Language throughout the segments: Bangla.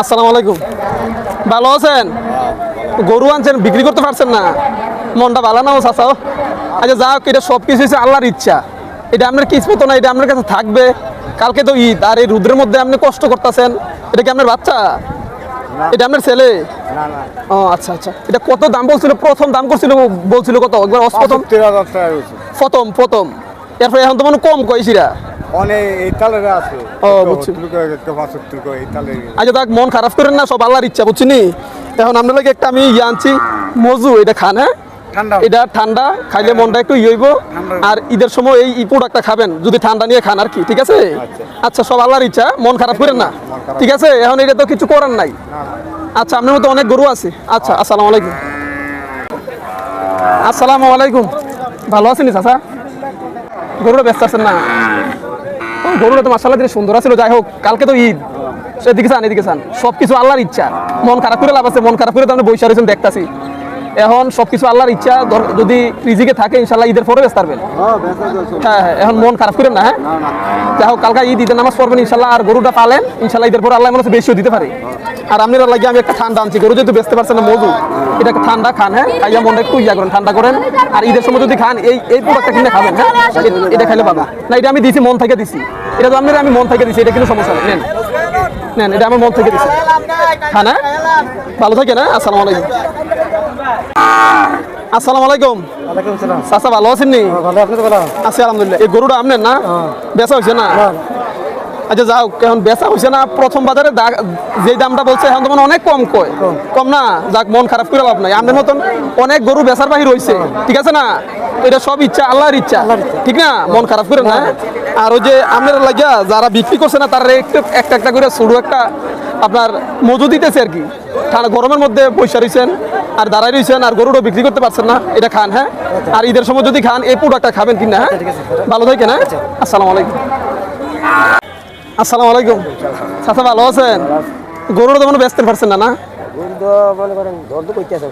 আসসালামু আলাইকুম। ভালো আছেন? গরু আনছেন বিক্রি করতে পারছেন না? মনটা ভালো না ও চাচাও আচ্ছা যাও এটা সব কিছু হচ্ছে আল্লাহর ইচ্ছা। এটা আপনার কিসমত না এটা আপনার কাছে থাকবে। কালকে তো ঈদ আর এই রুদ্রের মধ্যে আপনি কষ্ট করতেছেন। এটা কি আপনার বাচ্চা? এটা আপনার ছেলে? ও আচ্ছা আচ্ছা। এটা কত দাম বলছিল? প্রথম দাম করছিল বলছিল কত? একবার প্রথম প্রথম প্রথম। এরপরে এখন তো মানে কম কইছিরা ও, বুঝছি। আচ্ছা দেখ মন খারাপ করেন না সব আল্লাহর ইচ্ছা বুঝছিনি এখন আপনার লাগে একটা আমি ইয়ে আনছি মজু এটা খান হ্যাঁ? ঠান্ডা। এটা ঠান্ডা খাইলে মনটা একটু ইয়ে হইব। আর ঈদের সময় এই প্রোডাক্টটা খাবেন যদি ঠান্ডা নিয়ে খান আর কি ঠিক আছে? আচ্ছা। সব আল্লাহর ইচ্ছা মন খারাপ করেন না ঠিক আছে? এখন এটা তো কিছু করার নাই। আচ্ছা আপনার মতো অনেক গরু আছে। আচ্ছা আসসালামু আলাইকুম। আসসালামু আলাইকুম। ভালো আছেন চাচা? গরুটা ব্যস্ত আছেন না? গরুটা তো মাসাল্লাহ দিনে সুন্দর ছিল যাই হোক, কালকে তো ঈদ। সেদিকে চান এদিকে চান সব কিছু আল্লাহর ইচ্ছা। মন খারাপ করে লাভ আছে, মন খারাপ করে তো আমি বৈশা রয়েছেন, দেখতাছি। এখন সব কিছু আল্লাহর ইচ্ছা ধর- যদি রিজিকে থাকে ইনশাল্লাহ ঈদের পরে ব্যস্ত পারবেন হ্যাঁ হ্যাঁ এখন মন খারাপ করেন না হ্যাঁ? যাই হোক কালকে ঈদ ঈদের নামাজ পড়বেন ইনশাল্লাহ আর গরুটা পালেন ইনশাল্লাহ ঈদের পরে আল্লাহ মনে হচ্ছে বেশিও দিতে পারে। আর আপনার লাগে আমি একটা ঠান্ডা আনছি গরু যেহেতু বেচতে পারছেন না মজু এটা ঠান্ডা খান হ্যাঁ? খাইয়া মনটা একটু ইয়া করেন ঠান্ডা করেন। আর ঈদের সময় যদি খান এই এই প্রোডাক্টটা কিনে খাবেন হ্যাঁ? এটা খাইলে পাবেন। না এটা আমি দিছি মন থেকে দিছি। এটা তো আপনার আমি মন থেকে দিছি এটা কিন্তু সমস্যা নেই। নেন। নেন এটা আমার মন থেকে দিছি। খান হ্যাঁ? ভালো থাকে না আসসালামু আলাইকুম। আসসালামু আলাইকুম। চাচা ভালো আছেন নি? আছি আলহামদুলিল্লাহ। এই গরুটা আপনার না? বেচা হয়েছে না? আচ্ছা যাও এখন বেচা হয়েছে না? প্রথম বাজারে যে দামটা বলছে এখন তো মানে অনেক কম কয়। কম। না? যাক মন খারাপ করে লাভ নাই। আমাদের মতন অনেক গরু বেচার বাহির হয়েছে ঠিক আছে না? এটা সব ইচ্ছা আল্লাহর ইচ্ছা। ঠিক না? মন খারাপ করে না? আর ওই যে আপনার লাগিয়া যারা বিক্রি করছে না তারা একটু একটা একটা করে শুরু একটা আপনার মজু দিতেছে আর কি। ঠান্ডা গরমের মধ্যে পয়সা রয়েছেন আর দাঁড়াই রয়েছেন আর গরুটা বিক্রি করতে পারছেন না এটা খান হ্যাঁ? আর ঈদের সময় যদি খান এই প্রোডাক্টটা খাবেন কিনা হ্যাঁ? ভালো থাকেন হ্যাঁ? আসসালামু আলাইকুম। আসসালামু আলাইকুম। চাচা ভালো আছেন? গরুটা তো মনে ব্যস্ত পারছেন না না?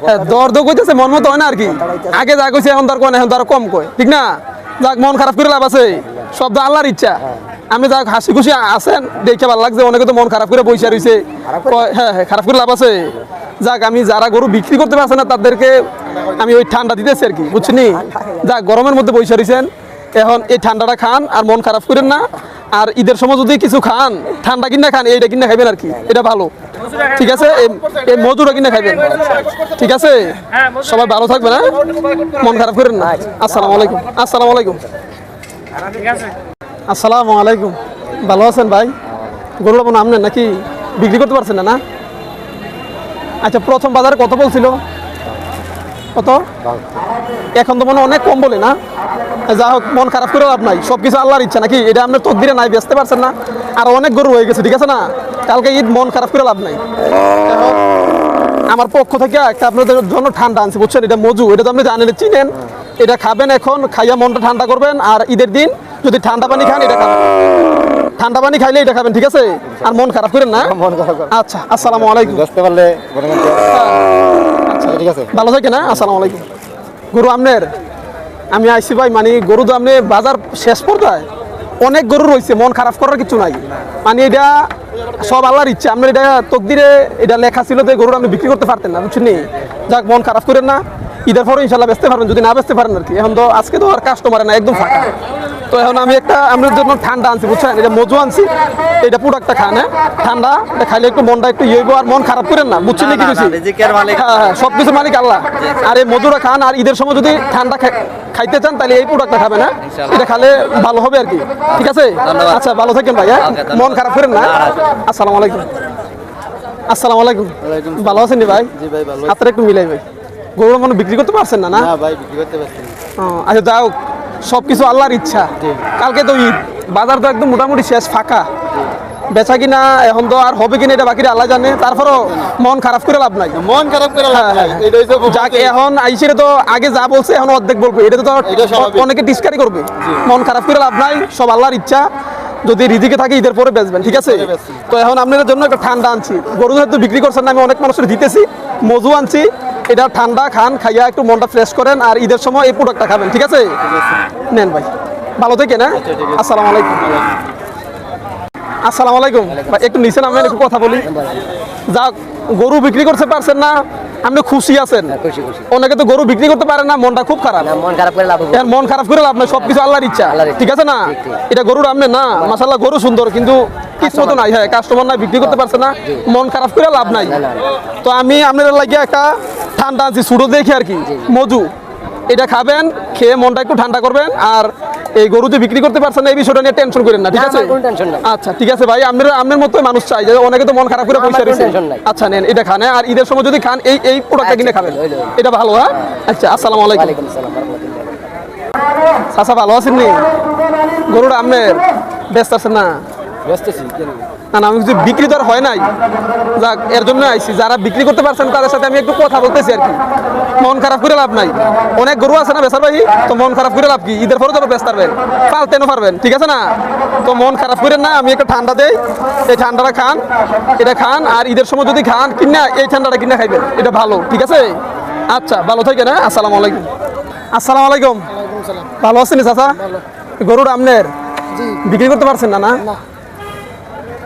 হ্যাঁ, দর দর মন মতো হয় না আর কি? আগে যা কইছে এখন তার কোন এখন তার কম কয়। ঠিক না? যাক মন খারাপ করে লাভ আছে। সব তো আল্লাহর ইচ্ছা। আমি যাক হাসি খুশি আছেন দেখে ভালো লাগছে অনেকে তো মন খারাপ করে বসে রয়েছে হ্যাঁ হ্যাঁ খারাপ করে লাভ আছে। যাক আমি যারা গরু বিক্রি করতে পারছে না তাদেরকে আমি ওই ঠান্ডা দিতেছি আর কি বুঝছিনি যাক গরমের মধ্যে বসে রয়েছেন এখন এই ঠান্ডাটা খান আর মন খারাপ করেন না। আর ঈদের সময় যদি কিছু খান ঠান্ডা কিনা খান এইটা কিনা খাবেন আর কি এটা ভালো। ঠিক আছে? এই- এই মজুরা কিনা খাবেন ঠিক আছে? সবাই ভালো থাকবে না মন খারাপ করেন না। আসসালামু আলাইকুম। আসসালামু আলাইকুম। আসসালামু আলাইকুম। ভালো আছেন ভাই? গরুটা মনে আপনার নাকি বিক্রি করতে পারছেন না না? আচ্ছা প্রথম বাজারে কত বলছিল? কত? এখন তো মনে অনেক কম বলে, না? যা হোক, মন খারাপ করে লাভ নাই। সব কিছু আল্লাহর ইচ্ছা নাকি? এটা আপনার তকদিরে নাই, বেচতে পারছেন না? আর অনেক গরু হয়ে গেছে, ঠিক আছে না? কালকে ঈদ, মন খারাপ করে লাভ নাই। আমার পক্ষ থেকে একটা আপনাদের জন্য ঠান্ডা আনছি, বুঝছেন? এটা মজু, এটা তো আপনি জানেন, চিনেন। এটা খাবেন এখন খাইয়া মনটা ঠান্ডা করবেন আর ঈদের দিন যদি ঠান্ডা পানি খান এটা খাবেন। ঠান্ডা পানি খাইলে এটা খাবেন ঠিক আছে? আর মন খারাপ করেন না। মন খারাপ আচ্ছা আসসালামু আলাইকুম। বুঝতে পারলে করেন আচ্ছা ঠিক আছে। ভালো থাকে না আসসালামু আলাইকুম। গরু আমনের আমি আইসি ভাই মানে গরু তো আপনি বাজার শেষ পর্যায়ে অনেক গরু রয়েছে মন খারাপ করার কিছু নাই। মানে এটা সব আল্লাহর ইচ্ছা আপনার এটা তকদিরে এটা লেখা ছিল যে গরুর আপনি বিক্রি করতে পারতেন না বুঝছেন যাক মন খারাপ করেন না। ঈদের পরে ইনশাল্লাহ বেচতে পারবেন যদি না বেচতে পারেন আর কি। এখন তো আজকে তো আর কাস্টমার না একদম ফাঁকা। তো এখন আমি একটা আপনার জন্য ঠান্ডা আনছি বুঝছেন? এটা মজু আনছি এটা প্রোডাক্টটা খান হ্যাঁ? ঠান্ডা এটা খাইলে একটু মনটা একটু ইয়ে আর মন খারাপ করেন না বুঝছেন কি বেশি? হ্যাঁ হ্যাঁ সব কিছু মালিক আল্লাহ। আর এই মধুরা খান আর ঈদের সময় যদি ঠান্ডা খাইতে চান তাহলে এই প্রোডাক্টটা খাবেন হ্যাঁ? এটা খালে ভালো হবে আর কি। ঠিক আছে? আচ্ছা ভালো থাকেন ভাই হ্যাঁ? মন খারাপ করেন না। আসসালামু আলাইকুম। আসসালামু আলাইকুম। ভালো আছেন ভাই? জি ভাই ভালো আপনারা একটু মিলাই ভাই। মনে বিক্রি করতে পারছেন না না? ভাই বিক্রি করতে পারছি না। ও, আচ্ছা যাও সব কিছু আল্লাহর ইচ্ছা। কালকে তো ঈদ বাজার তো একদম মোটামুটি শেষ ফাঁকা। বেচা কিনা এখন তো আর হবে কিনা এটা বাকিরা আল্লাহ জানে তারপরও মন খারাপ করে লাভ নাই। মন খারাপ করে লাভ হ্যাঁ, নাই। হ্যাঁ। যাক এখন আইসিরে তো আগে যা বলছে এখন অর্ধেক বলবে। এটা তো অনেকে ডিসকারি করবে। মন খারাপ করে লাভ নাই সব আল্লাহর ইচ্ছা। যদি রিদিকে থাকে ঈদের পরে বেচবেন ঠিক আছে? তো এখন আপনাদের জন্য একটা ঠান্ডা আনছি। গরু যেহেতু বিক্রি করছেন না আমি অনেক মানুষের দিতেছি মজু আনছি। এটা ঠান্ডা খান খাইয়া একটু মনটা ফ্রেশ করেন আর ঈদের সময় এই প্রোডাক্টটা খাবেন ঠিক আছে? নেন ভাই। ভালো থেকে না আসসালামু আলাইকুম। আসসালামু আলাইকুম। ভাই, একটু নিচে নামেন একটু কথা বলি। যাক গরু বিক্রি করতে পারছেন না আপনি খুশি আছেন? খুশি অনেকে তো গরু বিক্রি করতে পারে না মনটা খুব খারাপ। মন খারাপ করে লাভ মন খারাপ করে লাভ নাই সবকিছু আল্লাহর ইচ্ছা। ঠিক আছে না। এটা গরুর আমনে না মাসাল্লাহ গরু সুন্দর কিন্তু কিছু মতো নাই হ্যাঁ কাস্টমার নাই বিক্রি করতে পারছে না মন খারাপ করে লাভ নাই। তো আমি আপনার লাগিয়ে একটা ঠান্ডা আনছি সুডো দেখি আর কি। মধু এটা খাবেন খেয়ে মনটা একটু ঠান্ডা করবেন আর এই গরু যে বিক্রি করতে পারছেন না এই বিষয়টা নিয়ে টেনশন করেন না ঠিক আছে। আচ্ছা ঠিক আছে ভাই আপনার আপনার মতো মানুষ চাই যে অনেকে তো মন খারাপ করে পয়সা রয়েছে আচ্ছা নেন এটা খান হ্যাঁ? আর ঈদের সময় যদি খান এই এই প্রোডাক্টটা কিনে আচ্ছা, খাবেন। এটা ভালো হ্যাঁ? আচ্ছা আসসালামু আলাইকুম। চাচা ভালো আছেন নি? গরুটা আপনার ব্যস্ত আছেন না? ব্যস্ত আছি কেন? না না, আমি কিছু বিক্রি তো আর হয় নাই। যাক এর জন্য আইছি। যারা বিক্রি করতে পারছেন তাদের সাথে আমি একটু কথা বলতেছি আর কি। মন খারাপ করে লাভ নাই। অনেক গরু আছে না বেচার ভাই? তো মন খারাপ করে লাভ কি? ঈদের পরে তো বেচ পারবেন পালতেনও পারবেন ঠিক আছে না? তো মন খারাপ করে না আমি একটা ঠান্ডা দেই। এই ঠান্ডাটা খান এটা খান আর ঈদের সময় যদি খান কিনা এই ঠান্ডাটা কিনা খাইবেন। এটা ভালো ঠিক আছে? আচ্ছা ভালো থাকেন হ্যাঁ? আসসালামু আলাইকুম। আসসালামু আলাইকুম। ভালো আছেন চাচা? গরুর আমনের? বিক্রি করতে পারছেন না? না।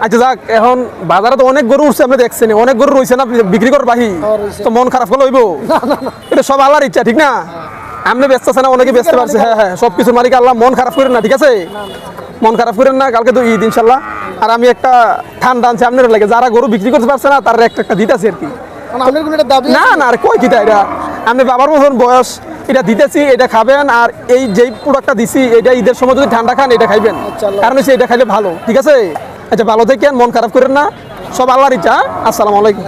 আচ্ছা যাক এখন বাজারে তো অনেক গরু উঠছে আপনি দেখছেন অনেক গরু রয়েছে না বিক্রি করার বাহি? তো মন খারাপ হলে হইব? এটা সব আল্লাহর ইচ্ছা ঠিক না? আপনি ব্যস্ত আছেন না অনেকে ব্যস্ত পারছে হ্যাঁ হ্যাঁ সব কিছুর মালিক আল্লাহ মন খারাপ করেন না ঠিক আছে? মন খারাপ করেন না কালকে তো ঈদ ইনশাল্লাহ আর আমি একটা ঠান্ডা আনছি আপনার লাগে। যারা গরু বিক্রি করতে পারছে না তার একটা একটা দিতেছি আর কি। দাবি না না আর কই কিটা এটা? আমি বাবার মতন বয়স এটা দিতেছি এটা খাবেন আর এই যেই প্রোডাক্টটা দিছি এটা ঈদের সময় যদি ঠান্ডা খান এটা খাইবেন। কারণ হচ্ছে এটা খাইলে ভালো ঠিক আছে? আচ্ছা ভালো থাকেন মন খারাপ করেন না। সব আল্লাহর ইচ্ছা আসসালামু আলাইকুম।